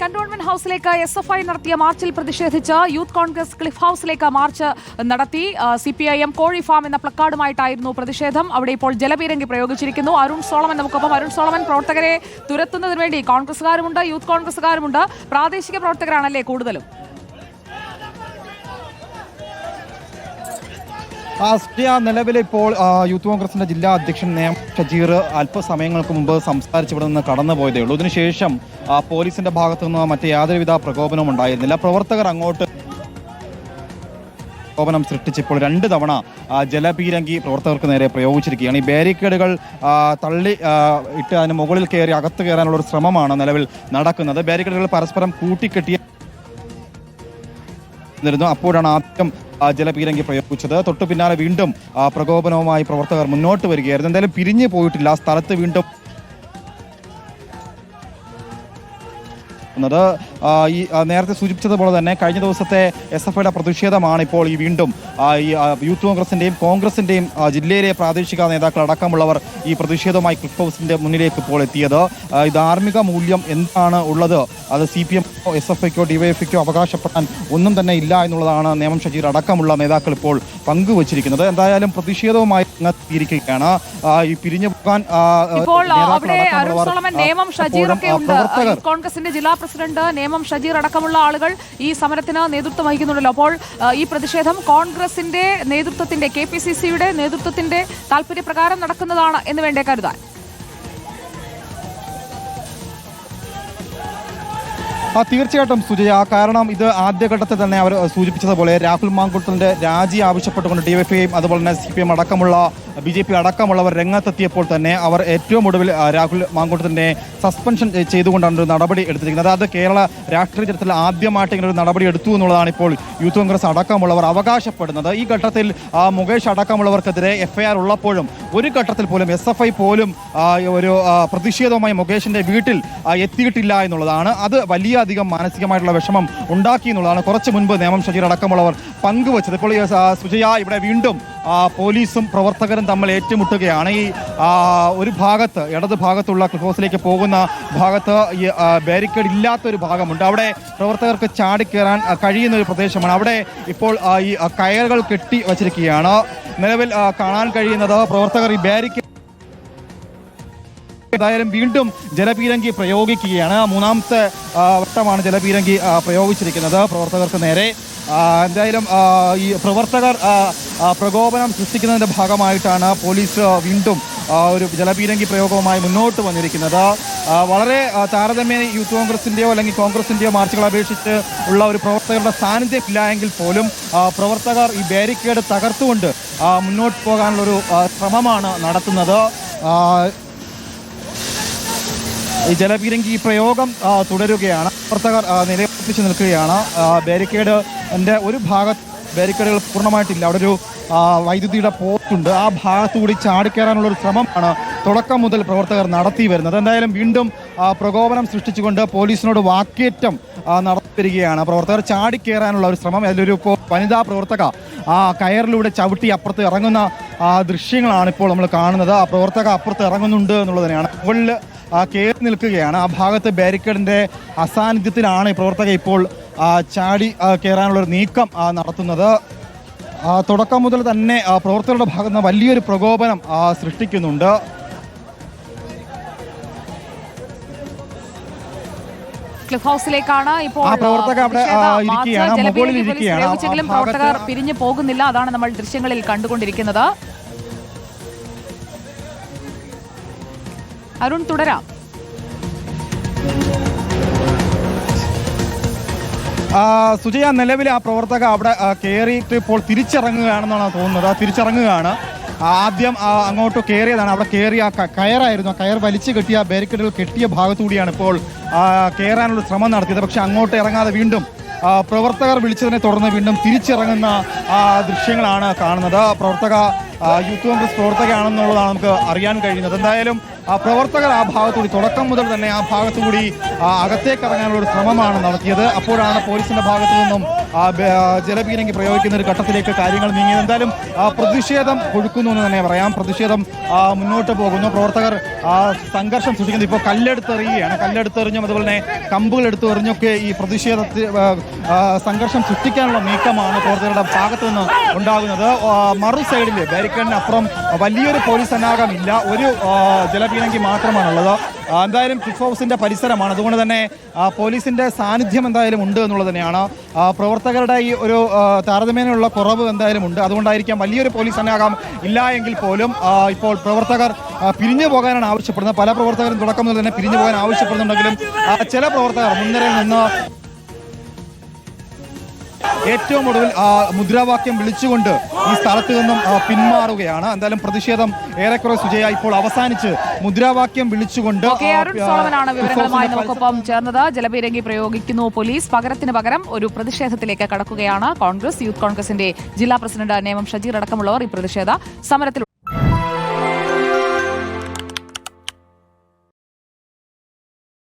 Cantonment ഹൌസിലേക്ക് S F I നടത്തിയ മാർച്ചിൽ പ്രതിഷേധിച്ച് യൂത്ത് കോൺഗ്രസ് ക്ലിഫ് ഹൌസിലേക്ക് മാർച്ച് നടത്തി. സി പി ഐ എം കോഴി ഫാം എന്ന പ്ലക്കാർഡുമായിട്ടായിരുന്നു പ്രതിഷേധം. അവിടെ ഇപ്പോൾ ജലപീരങ്കി പ്രയോഗിച്ചിരിക്കുന്നു. അരുൺ സോളമൻ നമുക്കൊപ്പം. അരുൺ സോളമൻ പ്രവർത്തകരെ തുരത്തുന്നതിന് വേണ്ടി കോൺഗ്രസുകാരുമുണ്ട് യൂത്ത് കോൺഗ്രസുകാരുമുണ്ട് പ്രാദേശിക പ്രവർത്തകരാണല്ലേ കൂടുതലും? ആ, നിലവിലെ ഇപ്പോൾ യൂത്ത് കോൺഗ്രസിന്റെ ജില്ലാ അധ്യക്ഷൻ നേം ഷജീർ അല്പസമയങ്ങൾക്ക് മുമ്പ് സംസാരിച്ച് ഇവിടെ നിന്ന് കടന്നുപോയതേ ഉള്ളൂ. ഇതിനുശേഷം പോലീസിന്റെ ഭാഗത്തു നിന്ന് മറ്റു യാതൊരുവിധ പ്രകോപനവും ഉണ്ടായിരുന്നില്ല. പ്രവർത്തകർ അങ്ങോട്ട് പ്രകോപനം സൃഷ്ടിച്ചപ്പോൾ രണ്ട് തവണ ജലപീരങ്കി പ്രവർത്തകർക്ക് നേരെ പ്രയോഗിച്ചിരിക്കുകയാണ്. ഈ ബാരിക്കേഡുകൾ തള്ളി ഇട്ട് അതിന് മുകളിൽ കയറി അകത്ത് കയറാനുള്ള ഒരു ശ്രമമാണ് നിലവിൽ നടക്കുന്നത്. ബാരിക്കേഡുകൾ പരസ്പരം കൂട്ടിക്കെട്ടിയ നിന്നിരുന്നു. അപ്പോഴാണ് ആദ്യം ജലപീരങ്കി പ്രയോഗിച്ചത്. തൊട്ടു പിന്നാലെ വീണ്ടും പ്രകോപനവുമായി പ്രവർത്തകർ മുന്നോട്ട് വരികയായിരുന്നു. എന്തായാലും പിരിഞ്ഞു പോയിട്ടില്ല. സ്ഥലത്ത് വീണ്ടും ഈ നേരത്തെ സൂചിപ്പിച്ചതുപോലെ തന്നെ കഴിഞ്ഞ ദിവസത്തെ എസ് എഫ് ഐയുടെ പ്രതിഷേധമാണ് ഇപ്പോൾ ഈ വീണ്ടും ഈ യൂത്ത് കോൺഗ്രസിന്റെയും കോൺഗ്രസിന്റെയും ജില്ലയിലെ പ്രാദേശിക നേതാക്കൾ അടക്കമുള്ളവർ ഈ പ്രതിഷേധവുമായി ക്ലിഫ് ഹൗസിന്റെ മുന്നിലേക്ക് ഇപ്പോൾ എത്തിയത്. ഈ ധാർമ്മിക മൂല്യം എന്താണ് ഉള്ളത്? അത് സി പി എമ്മോ എസ് എഫ് ഐക്കോ ഡിവൈഎഫ്ഐക്കോ അവകാശപ്പെടാൻ ഒന്നും തന്നെ ഇല്ല എന്നുള്ളതാണ് നേമം ഷജീർ അടക്കമുള്ള നേതാക്കൾ ഇപ്പോൾ പങ്കുവച്ചിരിക്കുന്നത്. എന്തായാലും പ്രതിഷേധവുമായി ഇരിക്കുകയാണ് ഈ പിരിഞ്ഞു പോകാൻ ഇപ്പോൾ നേതാക്കൾ അവിടെ അരുൺ അടക്കമുള്ളവർ, സോളമൻ നേമം ഷജീർ ഒക്കെ ഉണ്ട്. പ്രവർത്തകർ കോൺഗ്രസിന്റെ ജില്ലാ പ്രസിഡന്റ് നേമം ഷജീർ അടക്കമുള്ള ആളുകൾ ഈ സമരത്തിന് നേതൃത്വം വഹിക്കുന്നുണ്ടല്ലോ. അപ്പോൾ ഈ പ്രതിഷേധം കോൺഗ്രസിന്റെ നേതൃത്വത്തിന്റെ കെ പി സി സിയുടെ നേതൃത്വത്തിന്റെ താല്പര്യപ്രകാരം നടക്കുന്നതാണ് എന്ന് വേണ്ടേ കരുതാൻ? ആ തീർച്ചയായിട്ടും സുജയ. കാരണം ഇത് ആദ്യഘട്ടത്തിൽ തന്നെ അവർ സൂചിപ്പിച്ചതുപോലെ രാഹുൽ മാങ്കുട്ടന്റെ രാജി ആവശ്യപ്പെട്ടുകൊണ്ട് ഡിവൈഎഫ്ഐയും അതുപോലെ തന്നെ സി പി എം അടക്കമുള്ള ബി ജെ പി അടക്കമുള്ളവർ രംഗത്തെത്തിയപ്പോൾ തന്നെ അവർ ഏറ്റവും ഒടുവിൽ രാഹുൽ മാങ്കുട്ടത്തിനെ സസ്പെൻഷൻ ചെയ്തുകൊണ്ടാണ് ഒരു നടപടി എടുത്തിരിക്കുന്നത്. അതായത് കേരള രാഷ്ട്രീയ ചരിത്രത്തിൽ ആദ്യമായിട്ട് ഇങ്ങനെ ഒരു നടപടി എടുത്തു എന്നുള്ളതാണ് ഇപ്പോൾ യൂത്ത് കോൺഗ്രസ് അടക്കമുള്ളവർ അവകാശപ്പെടുന്നത്. ഈ ഘട്ടത്തിൽ മുകേഷ് അടക്കമുള്ളവർക്കെതിരെ എഫ്ഐആർ ഉള്ളപ്പോഴും ഒരു ഘട്ടത്തിൽ പോലും എസ് എഫ് ഐ പോലും ഒരു പ്രതിഷേധവുമായി മുകേഷിന്റെ വീട്ടിൽ എത്തിയിട്ടില്ല എന്നുള്ളതാണ്. അത് വലിയ അധികം മാനസികമായിട്ടുള്ള വിഷമം ഉണ്ടാക്കി എന്നുള്ളതാണ് കുറച്ച് മുൻപ് നേമം ഷജീർ അടക്കമുള്ളവർ പങ്കുവച്ചത്. ഇപ്പോൾ സുജയ ഇവിടെ വീണ്ടും പോലീസും പ്രവർത്തകരും തമ്മിൽ ഏറ്റുമുട്ടുകയാണ്. ഈ ഒരു ഭാഗത്ത് ഇടത് ഭാഗത്തുള്ള ക്ലിഫ് ഹൗസിലേക്ക് പോകുന്ന ഭാഗത്ത് ഈ ബാരിക്കേഡ് ഇല്ലാത്ത ഒരു ഭാഗമുണ്ട്. അവിടെ പ്രവർത്തകർക്ക് ചാടിക്കയറാൻ കയറാൻ കഴിയുന്ന ഒരു പ്രദേശമാണ്. അവിടെ ഇപ്പോൾ ഈ കയറുകൾ കെട്ടി വച്ചിരിക്കുകയാണ്. നിലവിൽ കാണാൻ കഴിയുന്നത് പ്രവർത്തകർ ഈ ബാരിക്കേഡ് ഏതായാലും വീണ്ടും ജലപീരങ്കി പ്രയോഗിക്കുകയാണ്. മൂന്നാമത്തെ വട്ടമാണ് ജലപീരങ്കി പ്രയോഗിച്ചിരിക്കുന്നത്. പ്രവർത്തകർക്ക് നേരെ എന്തായാലും ഈ പ്രവർത്തകർ പ്രകോപനം സൃഷ്ടിക്കുന്നതിന്റെ ഭാഗമായിട്ടാണ് പോലീസ് വീണ്ടും ഒരു ജലപീരങ്കി പ്രയോഗവുമായി മുന്നോട്ട് വന്നിരിക്കുന്നത്. വളരെ താരതമ്യേന യൂത്ത് കോൺഗ്രസിന്റെയോ അല്ലെങ്കിൽ കോൺഗ്രസിന്റെയോ മാർച്ചുകളെ അപേക്ഷിച്ച് ഉള്ള ഒരു പ്രവർത്തകരുടെ സാന്നിധ്യം ഇല്ല എങ്കിൽ പോലും പ്രവർത്തകർ ഈ ബാരിക്കേഡ് തകർത്തുകൊണ്ട് മുന്നോട്ട് പോകാനുള്ളൊരു ശ്രമമാണ് നടത്തുന്നത്. ഈ ജലപീരങ്കി പ്രയോഗം തുടരുകയാണ്. പ്രവർത്തകർ നിലയുറപ്പിച്ച് നിൽക്കുകയാണ്. ബാരിക്കേഡ് എന്റെ ഒരു ഭാഗത്ത് ബാരിക്കേഡുകൾ പൂർണമായിട്ടില്ല. അവിടെ ഒരു വൈദ്യുതിയുടെ പോസ്റ്റുണ്ട് ആ ഭാഗത്തുകൂടി ചാടിക്കയറാനുള്ള ഒരു ശ്രമമാണ് തുടക്കം മുതൽ പ്രവർത്തകർ നടത്തി വരുന്നത്. എന്തായാലും വീണ്ടും പ്രകോപനം സൃഷ്ടിച്ചുകൊണ്ട് പോലീസിനോട് വാക്കേറ്റം നടത്തിവരികയാണ് നടത്തി വരികയാണ് പ്രവർത്തകർ. ചാടിക്കയറാനുള്ള ഒരു ശ്രമം അതിലൊരു ഇപ്പോൾ വനിതാ പ്രവർത്തക ആ കയറിലൂടെ ചവിട്ടി അപ്പുറത്ത് ഇറങ്ങുന്ന ദൃശ്യങ്ങളാണ് ഇപ്പോൾ നമ്മൾ കാണുന്നത്. ആ പ്രവർത്തക അപ്പുറത്ത് ഇറങ്ങുന്നുണ്ട് എന്നുള്ളത് തന്നെയാണ്. മുകളിൽ കയറി നിൽക്കുകയാണ്. ആ ഭാഗത്ത് ബാരിക്കേഡിന്റെ അസാന്നിധ്യത്തിലാണ് ഈ പ്രവർത്തക ഇപ്പോൾ ചാടി കയറാനുള്ളൊരു നീക്കം നടത്തുന്നത്. തുടക്കം മുതൽ തന്നെ പ്രവർത്തകരുടെ ഭാഗത്ത് നിന്ന് വലിയൊരു പ്രകോപനം സൃഷ്ടിക്കുന്നുണ്ട്. ക്ലിഫ് ഹൗസിലേക്കാണ് ഇപ്പോൾ ഇരിക്കുകയാണ്. പ്രയോഗിച്ചെങ്കിലും പ്രവർത്തകർ പിരിഞ്ഞു പോകുന്നില്ല. അതാണ് നമ്മൾ ദൃശ്യങ്ങളിൽ കണ്ടുകൊണ്ടിരിക്കുന്നത്. അരുൺ തുടരാം. സുജയ നിലവിൽ ആ പ്രവർത്തക അവിടെ കയറിയിട്ട് ഇപ്പോൾ തിരിച്ചിറങ്ങുകയാണെന്നാണ് തോന്നുന്നത്. തിരിച്ചിറങ്ങുകയാണ്. ആദ്യം അങ്ങോട്ട് കയറിയതാണ് അവിടെ കയറിയ കയറായിരുന്നു. കയർ വലിച്ചു കെട്ടിയ ബാരിക്കേഡുകൾ കെട്ടിയ ഭാഗത്തുകൂടിയാണ് ഇപ്പോൾ കയറാനുള്ള ശ്രമം നടത്തിയത്. പക്ഷെ അങ്ങോട്ട് ഇറങ്ങാതെ വീണ്ടും പ്രവർത്തകർ വിളിച്ചതിനെ തുടർന്ന് വീണ്ടും തിരിച്ചിറങ്ങുന്ന ദൃശ്യങ്ങളാണ് കാണുന്നത്. പ്രവർത്തക യൂത്ത് കോൺഗ്രസ് പ്രവർത്തകയാണെന്നുള്ളതാണ് നമുക്ക് അറിയാൻ കഴിയുന്നത്. എന്തായാലും പ്രവർത്തകർ ആ ഭാഗത്തുകൂടി തുടക്കം മുതൽ തന്നെ ആ ഭാഗത്തുകൂടി അകത്തേക്ക് ഇറങ്ങാനുള്ള ഒരു ശ്രമമാണ് നടത്തിയത്. അപ്പോഴാണ് പോലീസിന്റെ ഭാഗത്തു നിന്നും ജലപീരങ്കി പ്രയോഗിക്കുന്ന ഒരു ഘട്ടത്തിലേക്ക് കാര്യങ്ങൾ നീങ്ങി. എന്തായാലും പ്രതിഷേധം കൊഴുക്കുന്നു എന്ന് തന്നെ പറയാം. പ്രതിഷേധം മുന്നോട്ട് പോകുന്നു. പ്രവർത്തകർ സംഘർഷം സൃഷ്ടിക്കുന്നു. ഇപ്പോൾ കല്ലെടുത്തെറിയുകയാണ്. കല്ലെടുത്തെറിഞ്ഞും അതുപോലെ തന്നെ കമ്പുകൾ എടുത്തെറിഞ്ഞൊക്കെ ഈ പ്രതിഷേധത്തിൽ സംഘർഷം സൃഷ്ടിക്കാനുള്ള നീക്കമാണ് പ്രവർത്തകരുടെ ഭാഗത്തു നിന്ന് ഉണ്ടാകുന്നത്. മറു സൈഡിൽ ബാരിക്കേഡിന് അപ്പുറം വലിയൊരു പോലീസ് സന്നാഹമില്ല. ഒരു ജലപീരങ്കി മാത്രമാണുള്ളത്. എന്തായാലും ക്ലിഫ് ഹൗസിന്റെ പരിസരമാണ്. അതുകൊണ്ട് തന്നെ ആ, പോലീസിന്റെ സാന്നിധ്യം എന്തായാലും ഉണ്ട് എന്നുള്ളത് തന്നെയാണ്. പ്രവർത്തകരുടെ ഈ ഒരു താരതമ്യേനയുള്ള കുറവ് എന്തായാലും ഉണ്ട്. അതുകൊണ്ടായിരിക്കാം വലിയൊരു പോലീസ് സന്നാഹം ഇല്ല എങ്കിൽ പോലും ഇപ്പോൾ പ്രവർത്തകർ പിരിഞ്ഞു പോകാനാണ് ആവശ്യപ്പെടുന്നത്. പല പ്രവർത്തകരും തുടക്കം മുതൽ തന്നെ പിരിഞ്ഞു പോകാൻ ആവശ്യപ്പെടുന്നുണ്ടെങ്കിലും ചില പ്രവർത്തകർ മുൻനിരയിൽ നിന്ന് ഏറ്റവും ഒടുവിൽ മുദ്രാവാക്യം വിളിച്ചുകൊണ്ട് ഈ സ്ഥലത്ത് നിന്നും പിന്മാറുകയാണ്. എന്തായാലും പ്രതിഷേധം ഏറെക്കുറെ സുജയ ഇപ്പോൾ അവസാനിച്ച് മുദ്രാവാക്യം വിളിച്ചുകൊണ്ട് സോളമനാണ് വിവരങ്ങളുമായി നമുക്കൊപ്പം ചേർന്നത്. ജലപീരങ്കി പ്രയോഗിക്കുന്നു പോലീസ്. പകരത്തിന് പകരം ഒരു പ്രതിഷേധത്തിലേക്ക് കടക്കുകയാണ് കോൺഗ്രസ് യൂത്ത് കോൺഗ്രസിന്റെ ജില്ലാ പ്രസിഡന്റ് നേമം ഷജീർ അടക്കമുള്ളവർ ഈ പ്രതിഷേധ സമരത്തിൽ